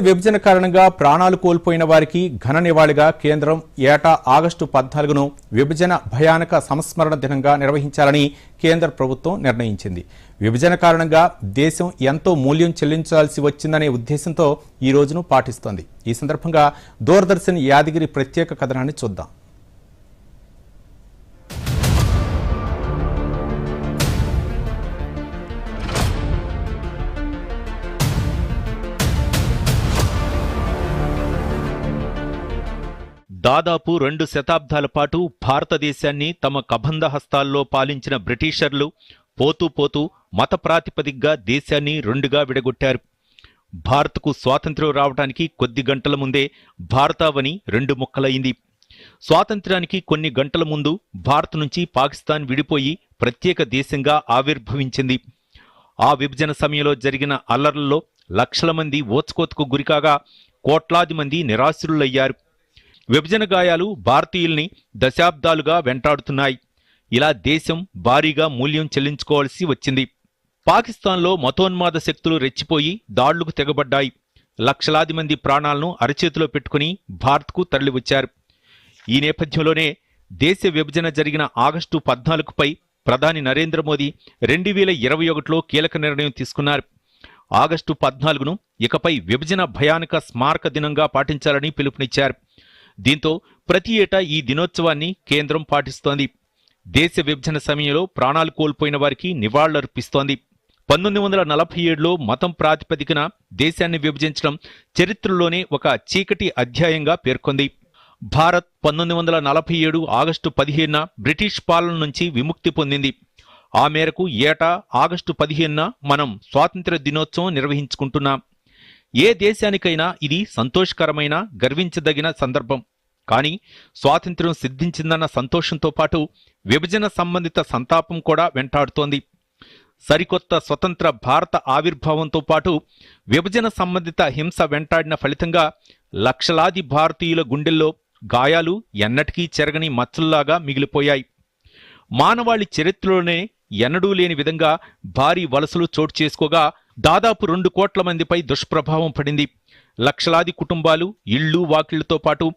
విభజన కారణంగా ప్రాణాలు కోల్పోయిన వారికి ఘన నివాళిగా కేంద్రం ఏటా ఆగస్టు పద్నాలుగును విభజన భయానక సంస్మరణ దినంగా నిర్వహించాలని కేంద్ర ప్రభుత్వం నిర్ణయించింది. విభజన కారణంగా దేశం ఎంతో మూల్యం చెల్లించాల్సి వచ్చిందనే ఉద్దేశంతో ఈ రోజును పాటిస్తోంది. ఈ సందర్భంగా దూరదర్శన్ యాదగిరి ప్రత్యేక కథనాన్ని చూద్దాం. దాదాపు రెండు శతాబ్దాల పాటు భారతదేశాన్ని తమ కబంధ హస్తాల్లో పాలించిన బ్రిటిషర్లు పోతూ పోతూ మత ప్రాతిపదికగా దేశాన్ని రెండుగా విడగొట్టారు. భారత్కు స్వాతంత్ర్యం రావడానికి కొద్ది గంటల ముందే భారతావని రెండు ముక్కలైంది. స్వాతంత్ర్యానికి కొన్ని గంటల ముందు భారత్ నుంచి పాకిస్తాన్ విడిపోయి ప్రత్యేక దేశంగా ఆవిర్భవించింది. ఆ విభజన సమయంలో జరిగిన అల్లర్లలో లక్షల మంది ఓచుకోతకు గురికాగా కోట్లాది మంది నిరాశ్రులయ్యారు. విభజన గాయాలు భారతీయుల్ని దశాబ్దాలుగా వెంటాడుతున్నాయి. ఇలా దేశం భారీగా మూల్యం చెల్లించుకోవాల్సి వచ్చింది. పాకిస్తాన్లో మతోన్మాద శక్తులు రెచ్చిపోయి దాళ్ళకు తెగబడ్డాయి. లక్షలాది మంది ప్రాణాలను అరచేతిలో పెట్టుకుని భారత్కు తరలివచ్చారు. ఈ నేపథ్యంలోనే దేశ విభజన జరిగిన ఆగస్టు పద్నాలుగుపై ప్రధాని నరేంద్ర మోదీ రెండు వేల ఇరవై ఒకటిలో కీలక నిర్ణయం తీసుకున్నారు. ఆగస్టు పద్నాలుగును ఇకపై విభజన భయానక స్మారక దినంగా పాటించాలని పిలుపునిచ్చారు. దీంతో ప్రతి ఏటా ఈ దినోత్సవాన్ని కేంద్రం పాటిస్తోంది. దేశ విభజన సమయంలో ప్రాణాలు కోల్పోయిన వారికి నివాళులర్పిస్తోంది. పంతొమ్మిది వందల నలభై ఏడులో మతం ప్రాతిపదికన దేశాన్ని విభజించడం చరిత్రలోనే ఒక చీకటి అధ్యాయంగా పేర్కొంది. భారత్ పంతొమ్మిది వందల నలభై ఏడు ఆగస్టు పదిహేనున బ్రిటిష్ పాలన నుంచి విముక్తి పొందింది. ఆ మేరకు ఏటా ఆగస్టు పదిహేనున మనం స్వాతంత్ర దినోత్సవం నిర్వహించుకుంటున్నాం. ఏ దేశానికైనా ఇది సంతోషకరమైన గర్వించదగిన సందర్భం. కానీ స్వాతంత్ర్యం సిద్ధించిందన్న సంతోషంతో పాటు విభజన సంబంధిత సంతాపం కూడా వెంటాడుతోంది. సరికొత్త స్వతంత్ర భారత ఆవిర్భావంతో పాటు విభజన సంబంధిత హింస వెంటాడిన ఫలితంగా లక్షలాది భారతీయుల గుండెల్లో గాయాలు ఎన్నటికీ చెరగని మచ్చల్లాగా మిగిలిపోయాయి. మానవాళి చరిత్రలోనే ఎన్నడూ లేని విధంగా భారీ వలసలు చోటు చేసుకోగా దాదాపు రెండు కోట్ల మందిపై దుష్ప్రభావం పడింది. లక్షలాది కుటుంబాలు ఇళ్ళు వాకిళ్ళతో పాటు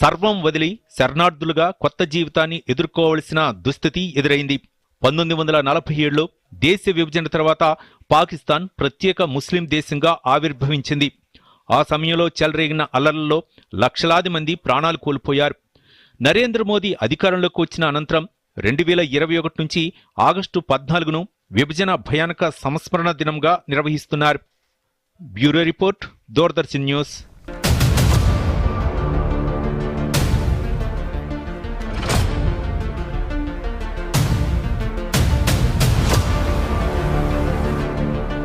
సర్వం వదిలి శరణార్థులుగా కొత్త జీవితాన్ని ఎదుర్కోవలసిన దుస్థితి ఎదురైంది. పంతొమ్మిది వందల నలభై ఏడులో దేశ విభజన తర్వాత పాకిస్తాన్ ప్రత్యేక ముస్లిం దేశంగా ఆవిర్భవించింది. ఆ సమయంలో చెలరేగిన అల్లర్లలో లక్షలాది మంది ప్రాణాలు కోల్పోయారు. నరేంద్ర మోదీ అధికారంలోకి వచ్చిన అనంతరం రెండు వేల ఇరవై ఒకటి నుంచి ఆగస్టు పద్నాలుగును విభజన భయానక సంస్మరణ దినంగా నిర్వహిస్తున్నారు. Bureau report Doordarshan news.